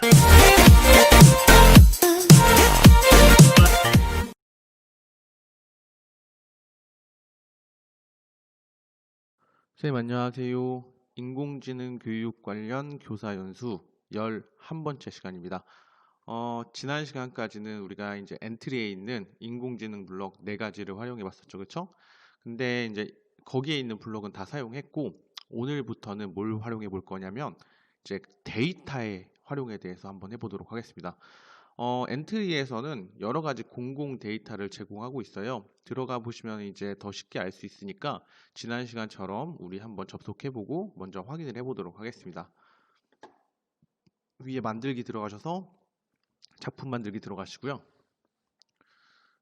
선생님 안녕하세요. 인공지능 교육 관련 교사 연수 11번째 시간입니다. 어, 지난 시간까지는 우리가 이제 엔트리에 있는 인공지능 블록 네 가지를 활용해 봤었죠. 그렇죠? 근데 이제 거기에 있는 블록은 다 사용했고 오늘부터는 뭘 활용해 볼 거냐면 이제 데이터의 활용에 대해서 한번 해 보도록 하겠습니다. 어, 엔트리에서는 여러 가지 공공 데이터를 제공하고 있어요. 들어가 보시면 이제 더 쉽게 알 수 있으니까 지난 시간처럼 우리 한번 접속해 보고 먼저 확인을 해 보도록 하겠습니다. 위에 만들기 들어가셔서 작품 만들기 들어가시고요.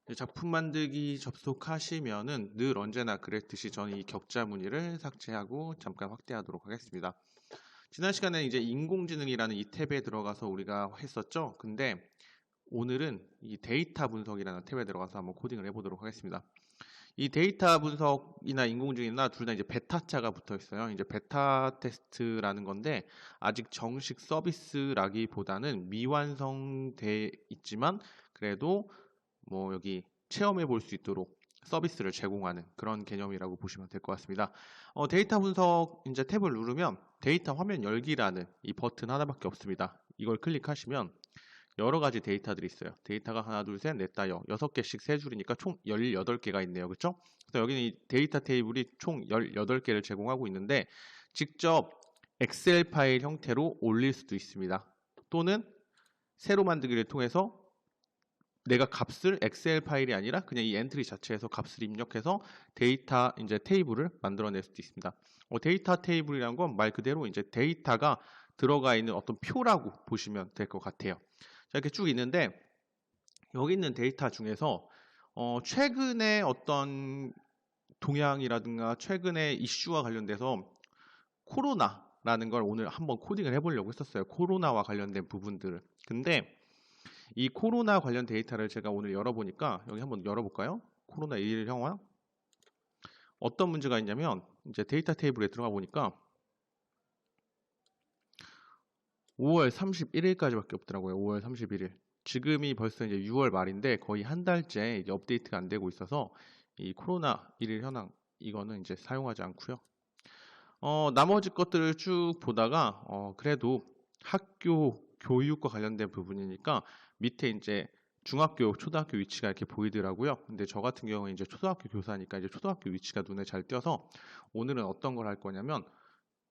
이제 작품 만들기 접속하시면은 늘 언제나 그랬듯이 저는 이 격자 무늬를 삭제하고 잠깐 확대하도록 하겠습니다. 지난 시간에 이제 인공지능이라는 이 탭에 들어가서 우리가 했었죠. 근데 오늘은 이 데이터 분석이라는 탭에 들어가서 한번 코딩을 해보도록 하겠습니다. 이 데이터 분석이나 인공지능이나 둘 다 이제 베타자가 붙어 있어요. 이제 베타 테스트라는 건데 아직 정식 서비스라기보다는 미완성돼 있지만 그래도 뭐 여기 체험해 볼 수 있도록 서비스를 제공하는 그런 개념이라고 보시면 될 것 같습니다. 어, 데이터 분석 이제 탭을 누르면 데이터 화면 열기라는 이 버튼 하나밖에 없습니다. 이걸 클릭하시면 여러 가지 데이터들이 있어요. 데이터가 하나, 둘, 셋, 넷, 다, 여, 여섯 개씩 세 줄이니까 총 18개가 있네요. 그렇죠? 그래서 여기는 이 데이터 테이블이 총 18개를 제공하고 있는데 직접 엑셀 파일 형태로 올릴 수도 있습니다. 또는 새로 만들기를 통해서 내가 값을 엑셀 파일이 아니라 그냥 이 엔트리 자체에서 값을 입력해서 데이터 이제 테이블을 만들어낼 수도 있습니다. 어, 데이터 테이블이란 건 말 그대로 이제 데이터가 들어가 있는 어떤 표라고 보시면 될 것 같아요. 자, 이렇게 쭉 있는데 여기 있는 데이터 중에서 어, 최근에 어떤 동향이라든가 최근에 이슈와 관련돼서 코로나라는 걸 오늘 한번 코딩을 해보려고 했었어요. 코로나와 관련된 부분들을. 근데 이 코로나 관련 데이터를 제가 오늘 열어보니까 여기 한번 열어볼까요? 코로나 1 형황 어떤 문제가 있냐면 이제 데이터 테이블에 들어가 보니까 5월 31일까지밖에 없더라고요. 5월 31일. 지금이 벌써 이제 6월 말인데 거의 한 달째 이제 업데이트가 안 되고 있어서 이 코로나 1일 현황 이거는 이제 사용하지 않고요. 어, 나머지 것들을 쭉 보다가 어, 그래도 학교 교육과 관련된 부분이니까 밑에 이제 중학교, 초등학교 위치가 이렇게 보이더라고요. 근데 저 같은 경우는 이제 초등학교 교사니까 이제 초등학교 위치가 눈에 잘 띄어서 오늘은 어떤 걸 할 거냐면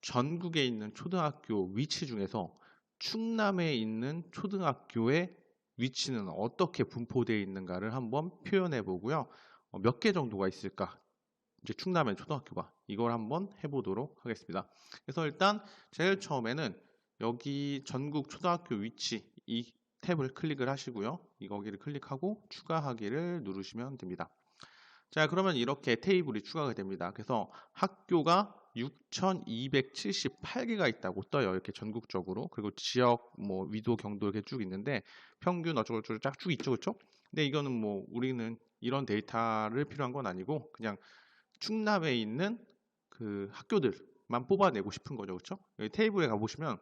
전국에 있는 초등학교 위치 중에서 충남에 있는 초등학교의 위치는 어떻게 분포되어 있는가를 한번 표현해 보고요. 어, 몇개 정도가 있을까? 이제 충남의 초등학교가 이걸 한번 해보도록 하겠습니다. 그래서 일단 제일 처음에는 여기 전국 초등학교 위치 이 탭을 클릭을 하시고요. 이 거기를 클릭하고 추가하기를 누르시면 됩니다. 자 그러면 이렇게 테이블이 추가가 됩니다. 그래서 학교가 6,278개가 있다고 떠요. 이렇게 전국적으로. 그리고 지역, 뭐, 위도, 경도 이렇게 쭉 있는데 평균 어쩌고저쩌고 쫙 쭉 있죠. 그렇죠? 근데 이거는 뭐 우리는 이런 데이터를 필요한 건 아니고 그냥 충남에 있는 그 학교들만 뽑아내고 싶은 거죠. 그렇죠? 여기 테이블에 가보시면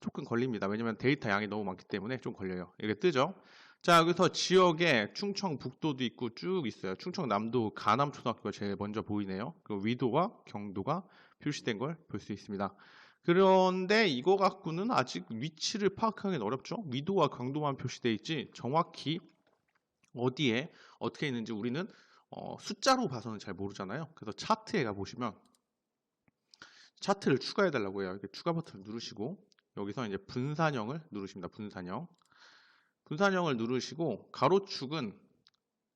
조금 걸립니다. 왜냐면 데이터 양이 너무 많기 때문에 좀 걸려요. 이게 뜨죠? 자, 여기서 지역에 충청북도도 있고 쭉 있어요. 충청남도 가남초등학교가 제일 먼저 보이네요. 그 위도와 경도가 표시된 걸 볼 수 있습니다. 그런데 이거 갖고는 아직 위치를 파악하기는 어렵죠. 위도와 경도만 표시되어 있지 정확히 어디에 어떻게 있는지 우리는 어, 숫자로 봐서는 잘 모르잖아요. 그래서 차트에 가보시면 차트를 추가해 달라고 해요. 이렇게 추가 버튼을 누르시고 여기서 이제 분산형을 누르십니다. 분산형. 분산형을 누르시고 가로축은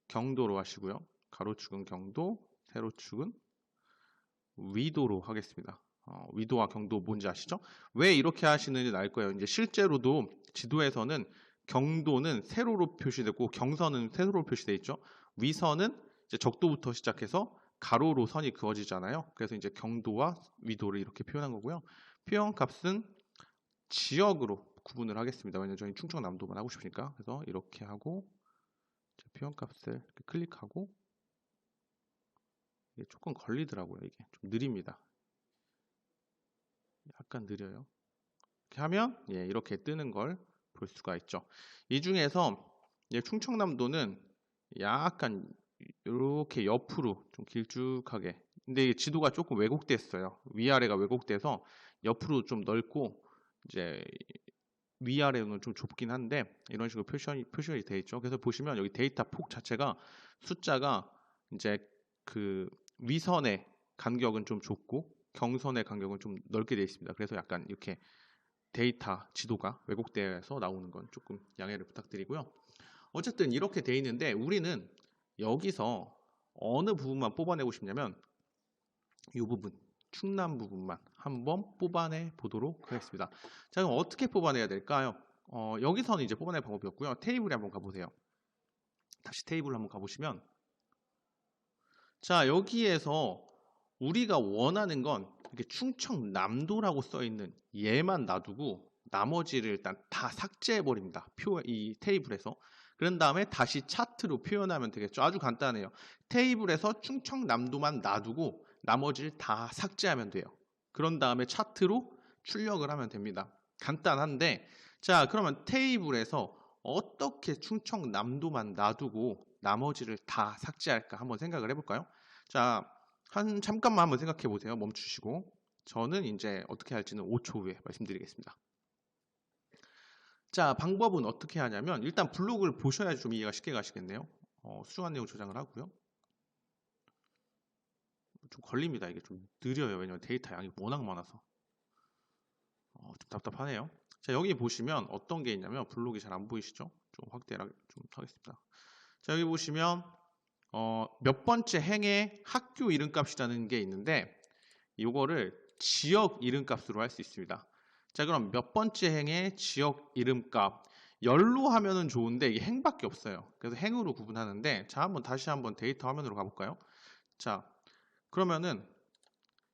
경도로 하시고요. 가로축은 경도, 세로축은 위도로 하겠습니다. 어, 위도와 경도 뭔지 아시죠? 왜 이렇게 하시는지 알 거예요. 이제 실제로도 지도에서는 경도는 세로로 표시되고 경선은 세로로 표시되어 있죠. 위선은 이제 적도부터 시작해서 가로로 선이 그어지잖아요. 그래서 이제 경도와 위도를 이렇게 표현한 거고요. 표현 값은 지역으로 구분을 하겠습니다. 왜냐면 저희 충청남도만 하고 싶으니까. 그래서 이렇게 하고 표현값을 클릭하고 이게 조금 걸리더라고요. 이게 좀 느립니다. 약간 느려요. 이렇게 하면 예, 이렇게 뜨는 걸 볼 수가 있죠. 이 중에서 예, 충청남도는 약간 이렇게 옆으로 좀 길쭉하게 근데 이 지도가 조금 왜곡됐어요. 위아래가 왜곡돼서 옆으로 좀 넓고 이제 위아래는 좀 좁긴 한데 이런 식으로 표시이 표시가 되어 있죠. 그래서 보시면 여기 데이터 폭 자체가 숫자가 이제 그 위선의 간격은 좀 좁고 경선의 간격은 좀 넓게 되어 있습니다. 그래서 약간 이렇게 데이터 지도가 왜곡되어서 나오는 건 조금 양해를 부탁드리고요. 어쨌든 이렇게 되어 있는데 우리는 여기서 어느 부분만 뽑아내고 싶냐면 이 부분 충남 부분만 한번 뽑아내 보도록 하겠습니다. 자 그럼 어떻게 뽑아내야 될까요? 어, 여기서는 이제 뽑아낼 방법이 없고요. 테이블에 한번 가보세요. 다시 테이블 한번 가보시면 자 여기에서 우리가 원하는 건 이렇게 충청남도라고 써 있는 얘만 놔두고 나머지를 일단 다 삭제해 버립니다. 표 이 테이블에서 그런 다음에 다시 차트로 표현하면 되겠죠. 아주 간단해요. 테이블에서 충청남도만 놔두고 나머지를 다 삭제하면 돼요. 그런 다음에 차트로 출력을 하면 됩니다. 간단한데 자 그러면 테이블에서 어떻게 충청남도만 놔두고 나머지를 다 삭제할까 한번 생각을 해볼까요? 자, 한 잠깐만 한번 생각해 보세요. 멈추시고 저는 이제 어떻게 할지는 5초 후에 말씀드리겠습니다. 자, 방법은 어떻게 하냐면 일단 블로그를 보셔야 좀 이해가 쉽게 가시겠네요. 어, 수정한 내용 저장을 하고요. 좀 걸립니다. 이게 좀 느려요. 왜냐면 데이터 양이 워낙 많아서. 어, 좀 답답하네요. 자, 여기 보시면 어떤 게 있냐면 블록이 잘 안 보이시죠? 좀 확대를 하- 좀 하겠습니다. 자, 여기 보시면 어, 몇 번째 행의 학교 이름값이라는 게 있는데 이거를 지역 이름값으로 할 수 있습니다. 자, 그럼 몇 번째 행의 지역 이름값 열로 하면은 좋은데 이게 행밖에 없어요. 그래서 행으로 구분하는데 자, 한번 다시 한번 데이터 화면으로 가볼까요? 자, 그러면은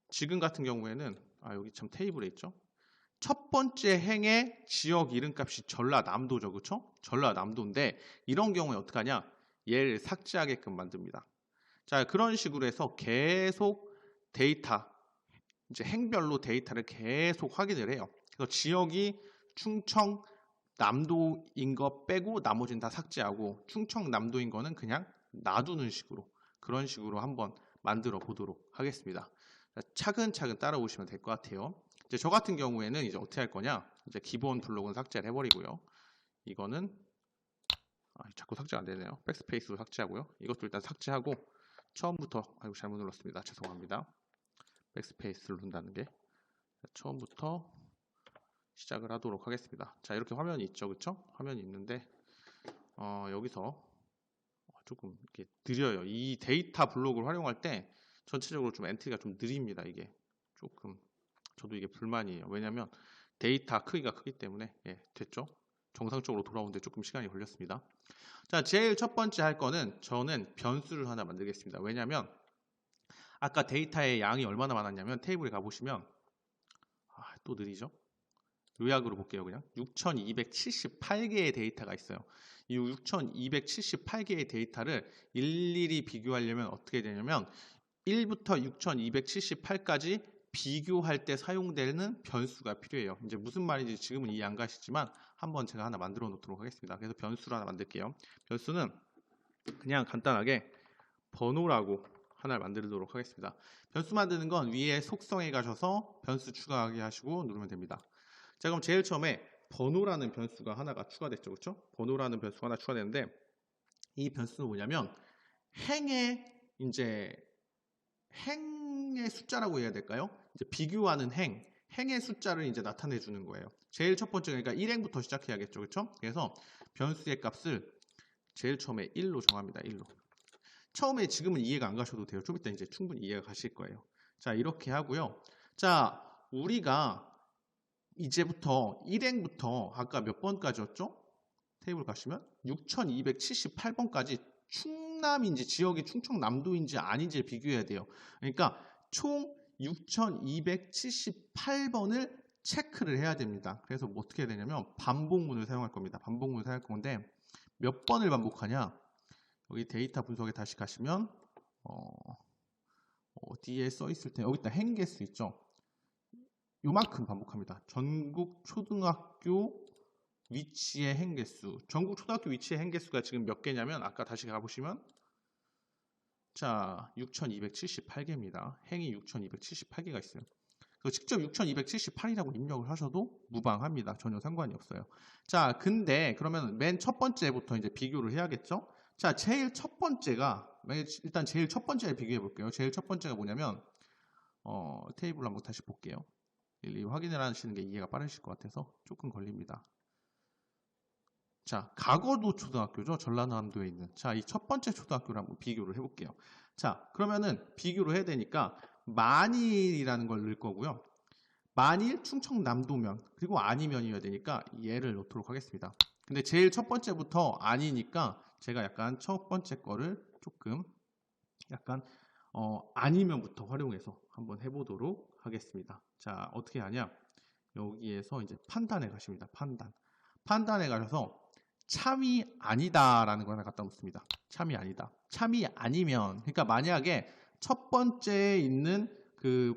지금 같은 경우에는 아 여기 참 테이블에 있죠. 첫 번째 행의 지역 이름값이 전라남도죠, 그렇죠? 전라남도인데 이런 경우에 어떻게 하냐? 얘를 삭제하게끔 만듭니다. 자 그런 식으로 해서 계속 데이터 이제 행별로 데이터를 계속 확인을 해요. 그래서 지역이 충청 남도인 거 빼고 나머지는 다 삭제하고 충청 남도인 거는 그냥 놔두는 식으로 그런 식으로 한번 만들어 보도록 하겠습니다. 자, 차근차근 따라오시면 될 것 같아요. 이제 저 같은 경우에는 이제 어떻게 할 거냐? 이제 기본 블록은 삭제를 해버리고요. 이거는 아, 자꾸 삭제 안 되네요. 백스페이스로 삭제하고요. 이것도 일단 삭제하고 처음부터 아이고 잘못 눌렀습니다. 죄송합니다. 백스페이스를 누른다는 게 자, 처음부터 시작을 하도록 하겠습니다. 자 이렇게 화면이 있죠, 그렇죠? 화면이 있는데 어, 여기서 조금 이렇게 느려요. 이 데이터 블록을 활용할 때 전체적으로 좀 엔트리가 좀 느립니다. 이게 조금 저도 이게 불만이에요. 왜냐하면 데이터 크기가 크기 때문에 예, 됐죠. 정상적으로 돌아오는데 조금 시간이 걸렸습니다. 자, 제일 첫 번째 할 거는 저는 변수를 하나 만들겠습니다. 왜냐하면 아까 데이터의 양이 얼마나 많았냐면 테이블에 가보시면 아, 또 느리죠. 요약으로 볼게요. 그냥 6,278개의 데이터가 있어요. 이 6,278개의 데이터를 일일이 비교하려면 어떻게 되냐면 1부터 6,278까지 비교할 때 사용되는 변수가 필요해요. 이제 무슨 말인지 지금은 이해 안 가시지만 한번 제가 하나 만들어 놓도록 하겠습니다. 그래서 변수를 하나 만들게요. 변수는 그냥 간단하게 번호라고 하나를 만들도록 하겠습니다. 변수 만드는 건 위에 속성에 가셔서 변수 추가하게 하시고 누르면 됩니다. 자 그럼 제일 처음에 번호라는 변수가 하나가 추가됐죠. 그렇죠? 번호라는 변수가 하나 추가되는데 이 변수는 뭐냐면 행의 이제 행의 숫자라고 해야 될까요? 이제 비교하는 행, 행의 숫자를 이제 나타내 주는 거예요. 제일 첫 번째 그러니까 1행부터 시작해야겠죠. 그렇죠? 그래서 변수의 값을 제일 처음에 1로 정합니다. 1로. 처음에 지금은 이해가 안 가셔도 돼요. 좀 이따 이제 충분히 이해가 가실 거예요. 자, 이렇게 하고요. 자, 우리가 이제부터 1행부터 아까 몇 번까지였죠? 테이블 가시면 6278번까지 충남인지 지역이 충청남도인지 아닌지 비교해야 돼요. 그러니까 총 6278번을 체크를 해야 됩니다. 그래서 뭐 어떻게 해야 되냐면 반복문을 사용할 겁니다. 반복문을 사용할 건데 몇 번을 반복하냐? 여기 데이터 분석에 다시 가시면 어, 어디에 써 있을 때 여기 있다 행개수 있죠. 요만큼 반복합니다. 전국 초등학교 위치의 행개수. 전국 초등학교 위치의 행개수가 지금 몇 개냐면 아까 다시 가보시면 자 6278개입니다. 행이 6278개가 있어요. 그 직접 6278이라고 입력을 하셔도 무방합니다. 전혀 상관이 없어요. 자, 근데 그러면 맨 첫 번째부터 이제 비교를 해야겠죠? 자, 제일 첫 번째가 일단 제일 첫 번째를 비교해 볼게요. 제일 첫 번째가 뭐냐면 어, 테이블 한번 다시 볼게요. 일일이 확인을 하시는 게 이해가 빠르실 것 같아서 조금 걸립니다. 자, 가거도 초등학교죠. 전라남도에 있는. 자, 이 첫 번째 초등학교를 한번 비교를 해볼게요. 자, 그러면은 비교를 해야 되니까 만일이라는 걸 넣을 거고요. 만일 충청남도면 그리고 아니면이어야 되니까 얘를 넣도록 하겠습니다. 근데 제일 첫 번째부터 아니니까 제가 약간 첫 번째 거를 조금 약간 어, 아니면부터 활용해서 한번 해보도록 하겠습니다. 자, 어떻게 하냐? 여기에서 이제 판단에 가십니다. 판단. 판단에 가셔서 참이 아니다라는 거 하나 갖다 놓습니다. 참이 아니다. 참이 아니면, 그러니까 만약에 첫 번째에 있는 그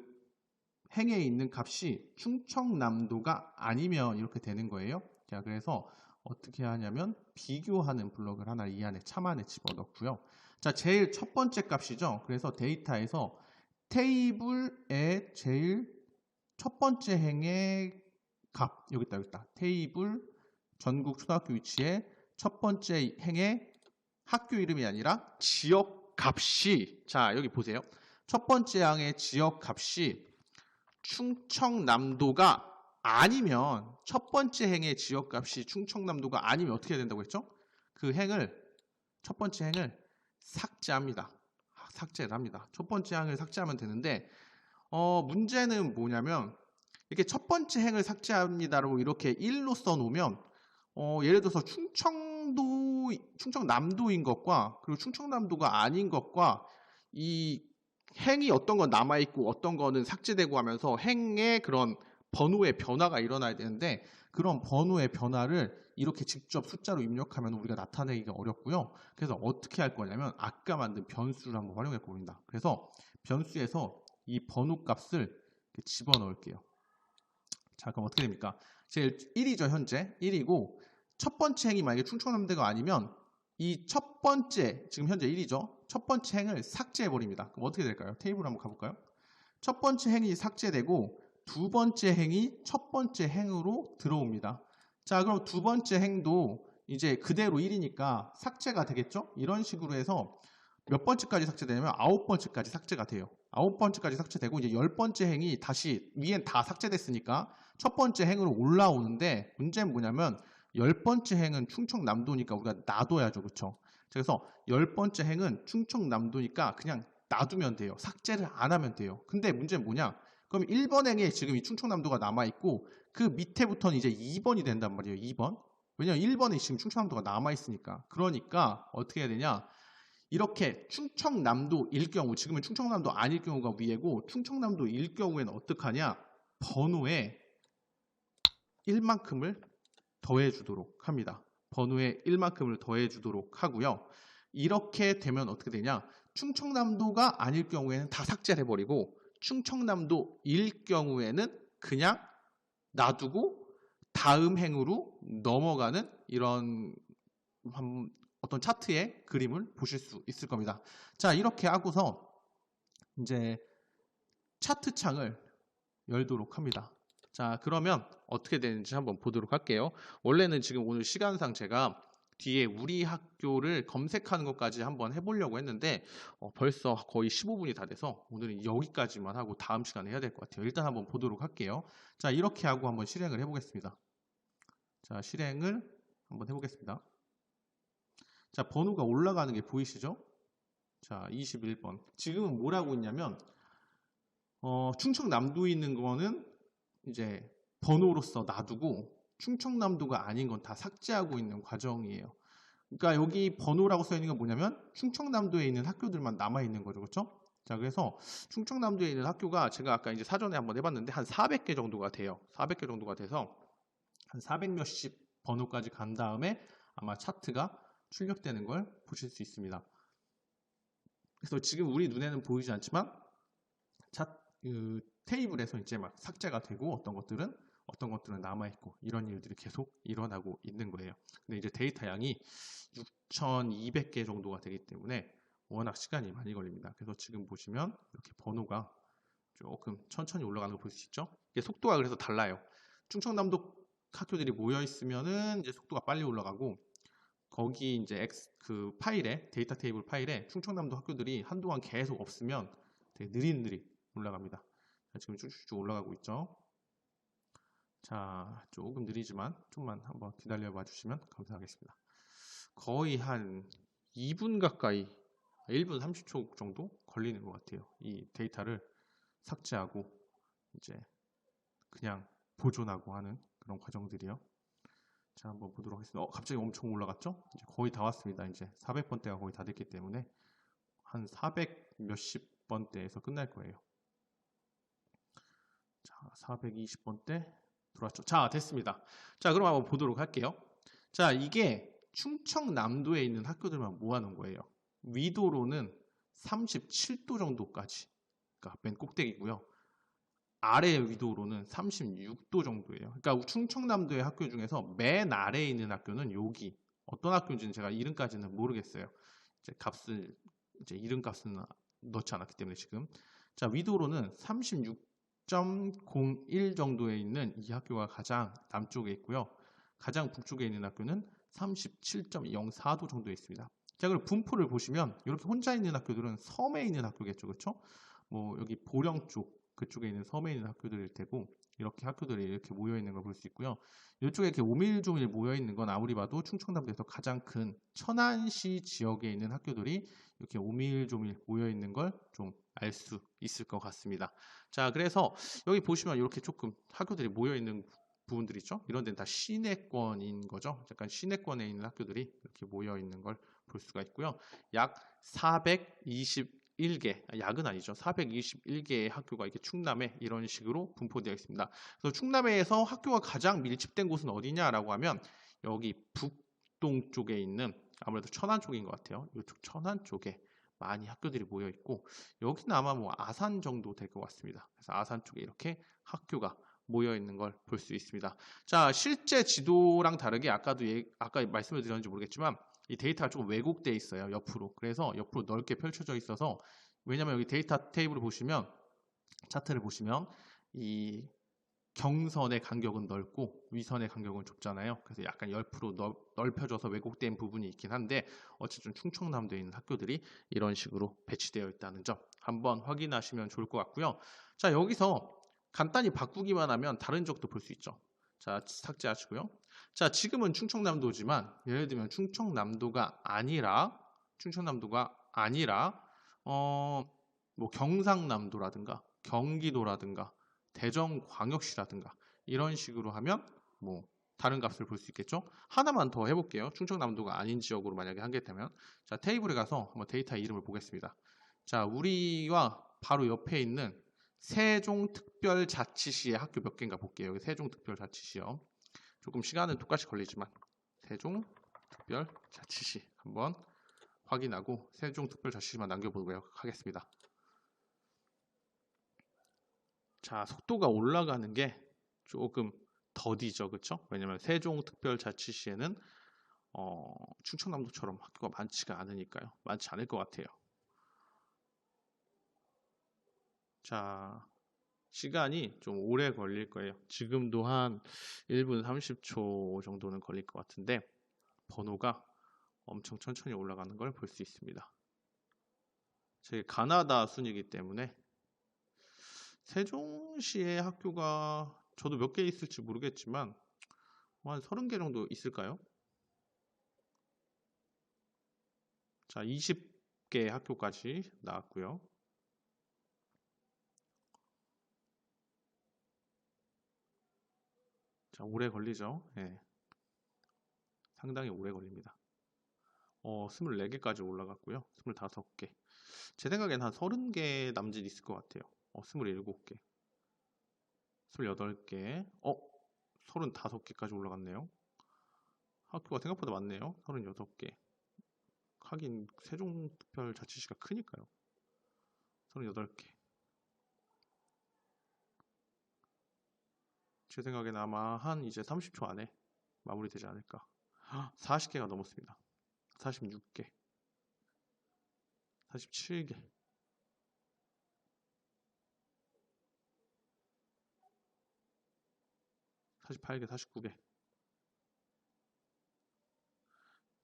행에 있는 값이 충청남도가 아니면 이렇게 되는 거예요. 자, 그래서 어떻게 하냐면 비교하는 블럭을 하나 이 안에 참 안에 집어넣고요. 자, 제일 첫 번째 값이죠. 그래서 데이터에서 테이블의 제일 첫 번째 행의 값 여기 있다 여기 있다. 테이블 전국 초등학교 위치의 첫 번째 행의 학교 이름이 아니라 지역 값이 자 여기 보세요. 첫 번째 항의 지역 값이 충청남도가 아니면 첫 번째 행의 지역 값이 충청남도가 아니면 어떻게 해야 된다고 했죠? 그 행을 첫 번째 행을 삭제합니다. 삭제를 합니다. 첫 번째 항을 삭제하면 되는데 어, 문제는 뭐냐면 이렇게 첫 번째 행을 삭제합니다라고 이렇게 1로 써놓으면 어, 예를 들어서 충청도 충청남도인 것과 그리고 충청남도가 아닌 것과 이 행이 어떤 건 남아 있고 어떤 거는 삭제되고 하면서 행의 그런 번호의 변화가 일어나야 되는데 그런 번호의 변화를 이렇게 직접 숫자로 입력하면 우리가 나타내기가 어렵고요. 그래서 어떻게 할 거냐면 아까 만든 변수를 한번 활용해 봅니다. 그래서 변수에서 이 번호 값을 집어넣을게요. 자, 그럼 어떻게 됩니까? 제일 1이죠, 현재. 1이고 첫 번째 행이 만약에 충청남도가 아니면 이 첫 번째, 지금 현재 1이죠. 첫 번째 행을 삭제해 버립니다. 그럼 어떻게 될까요? 테이블 한번 가볼까요? 첫 번째 행이 삭제되고 두 번째 행이 첫 번째 행으로 들어옵니다. 자, 그럼 두 번째 행도 이제 그대로 1이니까 삭제가 되겠죠? 이런 식으로 해서 몇 번째까지 삭제되냐면 아홉 번째까지 삭제가 돼요. 아홉 번째까지 삭제되고 이제 열 번째 행이 다시 위엔 다 삭제됐으니까 첫 번째 행으로 올라오는데 문제는 뭐냐면 열 번째 행은 충청남도니까 우리가 놔둬야죠. 그렇죠? 그래서 열 번째 행은 충청남도니까 그냥 놔두면 돼요. 삭제를 안 하면 돼요. 근데 문제는 뭐냐? 그럼 1번 행에 지금 이 충청남도가 남아있고 그 밑에부터는 이제 2번이 된단 말이에요. 2번. 왜냐면 1번에 지금 충청남도가 남아있으니까. 그러니까 어떻게 해야 되냐? 이렇게 충청남도일 경우, 지금은 충청남도 아닐 경우가 위에고 충청남도일 경우에는 어떡하냐? 번호에 1만큼을 더해주도록 합니다. 번호에 1만큼을 더해주도록 하고요. 이렇게 되면 어떻게 되냐? 충청남도가 아닐 경우에는 다 삭제를 해버리고 충청남도일 경우에는 그냥 놔두고 다음 행으로 넘어가는 이런 어떤 차트의 그림을 보실 수 있을 겁니다. 자, 이렇게 하고서 이제 차트 창을 열도록 합니다. 자, 그러면 어떻게 되는지 한번 보도록 할게요. 원래는 지금 오늘 시간상 제가 뒤에 우리 학교를 검색하는 것까지 한번 해보려고 했는데 어, 벌써 거의 15분이 다 돼서 오늘은 여기까지만 하고 다음 시간에 해야 될 것 같아요. 일단 한번 보도록 할게요. 자 이렇게 하고 한번 실행을 해보겠습니다. 자 실행을 한번 해보겠습니다. 자 번호가 올라가는 게 보이시죠? 자 21번 지금은 뭐라고 있냐면 어, 충청남도에 있는 거는 이제 번호로서 놔두고 충청남도가 아닌 건 다 삭제하고 있는 과정이에요. 그러니까 여기 번호라고 써 있는 건 뭐냐면 충청남도에 있는 학교들만 남아 있는 거죠. 그렇죠? 자, 그래서 충청남도에 있는 학교가 제가 아까 이제 사전에 한번 해 봤는데 한 400개 정도가 돼요. 400개 정도가 돼서 한 400 몇십 번호까지 간 다음에 아마 차트가 출력되는 걸 보실 수 있습니다. 그래서 지금 우리 눈에는 보이지 않지만 차, 그 테이블에서 이제 막 삭제가 되고 어떤 것들은 어떤 것들은 남아있고 이런 일들이 계속 일어나고 있는 거예요. 근데 이제 데이터 양이 6,200개 정도가 되기 때문에 워낙 시간이 많이 걸립니다. 그래서 지금 보시면 이렇게 번호가 조금 천천히 올라가는 걸 볼 수 있죠. 이게 속도가 그래서 달라요. 충청남도 학교들이 모여 있으면은 이제 속도가 빨리 올라가고 거기 이제 X 그 파일에 데이터 테이블 파일에 충청남도 학교들이 한동안 계속 없으면 되게 느릿느릿 올라갑니다. 자, 지금 쭉쭉쭉 올라가고 있죠. 자, 조금 느리지만 좀만 한번 기다려 봐 주시면 감사하겠습니다. 거의 한 2분 가까이 1분 30초 정도 걸리는 것 같아요. 이 데이터를 삭제하고 이제 그냥 보존하고 하는 그런 과정들이요. 자, 한번 보도록 하겠습니다. 어, 갑자기 엄청 올라갔죠? 이제 거의 다 왔습니다. 이제 400번대가 거의 다 됐기 때문에 한 400 몇십 번대에서 끝날 거예요. 자, 420번대 들어왔죠. 자, 됐습니다. 자, 그럼 한번 보도록 할게요. 자, 이게 충청남도에 있는 학교들만 모아놓은 거예요. 위도로는 37도 정도까지, 그러니까 맨 꼭대기고요. 아래 위도로는 36도 정도예요. 그러니까 충청남도의 학교 중에서 맨 아래에 있는 학교는 여기 어떤 학교인지는 제가 이름까지는 모르겠어요. 이제 값을 이제 이름값은 넣지 않았기 때문에 지금 자 위도로는 36.01 정도에 있는 이 학교가 가장 남쪽에 있고요. 가장 북쪽에 있는 학교는 37.04도 정도에 있습니다. 자, 그리고 분포를 보시면 이렇게 혼자 있는 학교들은 섬에 있는 학교겠죠, 그렇죠? 뭐 여기 보령 쪽 그쪽에 있는 섬에 있는 학교들일 테고 이렇게 학교들이 이렇게 모여 있는 걸 볼 수 있고요. 이쪽에 이렇게 오밀조밀 모여 있는 건 아무리 봐도 충청남도에서 가장 큰 천안시 지역에 있는 학교들이 이렇게 오밀조밀 모여 있는 걸 좀 알 수 있을 것 같습니다. 자, 그래서 여기 보시면 이렇게 조금 학교들이 모여 있는 부분들 있죠. 이런 데는 다 시내권인 거죠. 약간 시내권에 있는 학교들이 이렇게 모여 있는 걸 볼 수가 있고요. 약 421개, 약은 아니죠. 421개의 학교가 이렇게 충남에 이런 식으로 분포되어 있습니다. 그래서 충남에서 학교가 가장 밀집된 곳은 어디냐라고 하면 여기 북동 쪽에 있는 아무래도 천안 쪽인 것 같아요. 이쪽 천안 쪽에 많이 학교들이 모여 있고 여기는 아마 뭐 아산 정도 될 것 같습니다. 그래서 아산 쪽에 이렇게 학교가 모여 있는 걸 볼 수 있습니다. 자, 실제 지도랑 다르게 아까도 예, 아까 말씀을 드렸는지 모르겠지만 이 데이터가 조금 왜곡되어 있어요. 옆으로. 그래서 옆으로 넓게 펼쳐져 있어서 왜냐면 여기 데이터 테이블을 보시면 차트를 보시면 이 경선의 간격은 넓고 위선의 간격은 좁잖아요. 그래서 약간 옆으로 넓혀져서 왜곡된 부분이 있긴 한데 어쨌든 충청남도에 있는 학교들이 이런 식으로 배치되어 있다는 점 한번 확인하시면 좋을 것 같고요. 자 여기서 간단히 바꾸기만 하면 다른 적도 볼 수 있죠. 자, 삭제하시고요. 자, 지금은 충청남도지만 예를 들면 충청남도가 아니라 충청남도가 아니라 어, 뭐 경상남도라든가 경기도라든가 대전광역시라든가 이런 식으로 하면 뭐 다른 값을 볼 수 있겠죠. 하나만 더 해볼게요. 충청남도가 아닌 지역으로 만약에 한 게 되면 자 테이블에 가서 한번 데이터 이름을 보겠습니다. 자 우리와 바로 옆에 있는 세종특별자치시의 학교 몇 개인가 볼게요. 세종특별자치시요. 조금 시간은 똑같이 걸리지만 세종특별자치시 한번 확인하고 세종특별자치시만 남겨보도록 하겠습니다. 자, 속도가 올라가는 게 조금 더디죠, 그렇죠? 왜냐면 세종특별자치시에는 어, 충청남도처럼 학교가 많지가 않으니까요. 많지 않을 것 같아요. 자, 시간이 좀 오래 걸릴 거예요. 지금도 한 1분 30초 정도는 걸릴 것 같은데 번호가 엄청 천천히 올라가는 걸 볼 수 있습니다. 제 가나다 순이기 때문에 세종시의 학교가 저도 몇 개 있을지 모르겠지만 한 30개 정도 있을까요? 자, 20개 학교까지 나왔고요. 자, 오래 걸리죠. 예. 상당히 오래 걸립니다. 어, 24개까지 올라갔고요. 25개. 제 생각엔 한 30개 남짓 있을 것 같아요. 어, 27개. 28개. 어, 35개까지 올라갔네요. 학교가 생각보다 많네요. 36개. 하긴 세종특별자치시가 크니까요. 38개. 제 생각에는 아마 한 이제 30초 안에 마무리되지 않을까. 40개가 넘었습니다. 46개, 47개. 48개, 49개.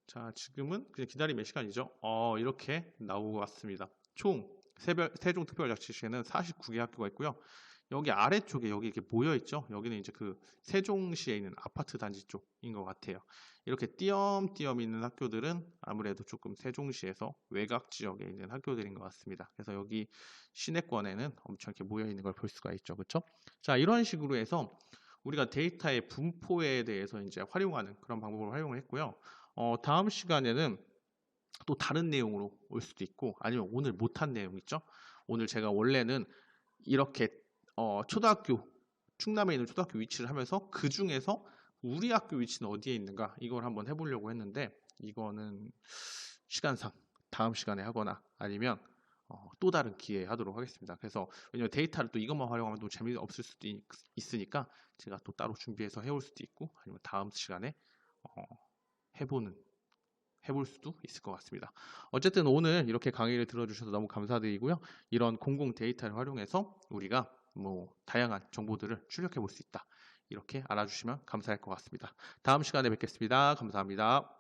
자, 지금은 그냥 기다림의 시간이죠. 어, 이렇게 나오고 왔습니다. 총 세별, 세종특별자치시에는 49개 학교가 있고요. 여기 아래쪽에 여기 이렇게 모여 있죠. 여기는 이제 그 세종시에 있는 아파트 단지 쪽인 것 같아요. 이렇게 띄엄띄엄 있는 학교들은 아무래도 조금 세종시에서 외곽 지역에 있는 학교들인 것 같습니다. 그래서 여기 시내권에는 엄청 이렇게 모여 있는 걸 볼 수가 있죠. 그렇죠? 자, 이런 식으로 해서 우리가 데이터의 분포에 대해서 이제 활용하는 그런 방법을 활용을 했고요. 어, 다음 시간에는 또 다른 내용으로 올 수도 있고 아니면 오늘 못한 내용 있죠. 오늘 제가 원래는 이렇게 어, 초등학교 충남에 있는 초등학교 위치를 하면서 그 중에서 우리 학교 위치는 어디에 있는가 이걸 한번 해보려고 했는데 이거는 시간상 다음 시간에 하거나 아니면 어, 또 다른 기회에 하도록 하겠습니다. 그래서 왜냐면 데이터를 또 이것만 활용하면 또 재미없을 수도 있, 있으니까 제가 또 따로 준비해서 해올 수도 있고 아니면 다음 시간에 어, 해보는 해볼 수도 있을 것 같습니다. 어쨌든 오늘 이렇게 강의를 들어주셔서 너무 감사드리고요. 이런 공공 데이터를 활용해서 우리가 뭐 다양한 정보들을 출력해 볼 수 있다. 이렇게 알아주시면 감사할 것 같습니다. 다음 시간에 뵙겠습니다. 감사합니다.